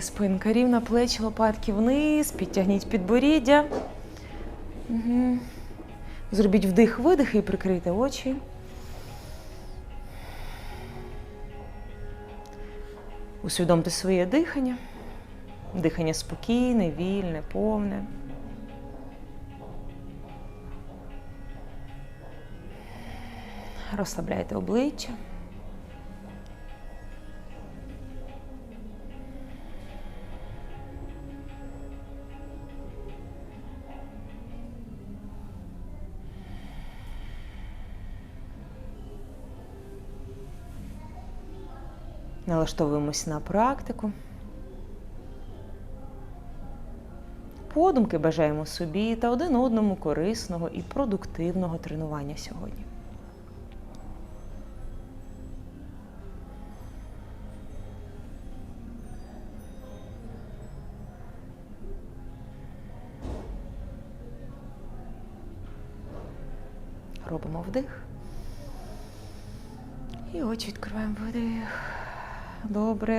Спинка рівна, плечі, лопатки вниз, підтягніть підборіддя. Угу. Зробіть вдих, видих і прикрийте очі. Усвідомте своє дихання. Дихання спокійне, вільне, повне. Розслабляйте обличчя. Налаштовуємось на практику. Подумки бажаємо собі та один одному корисного і продуктивного тренування сьогодні. Робимо вдих. І очі відкриваємо видих. Добре.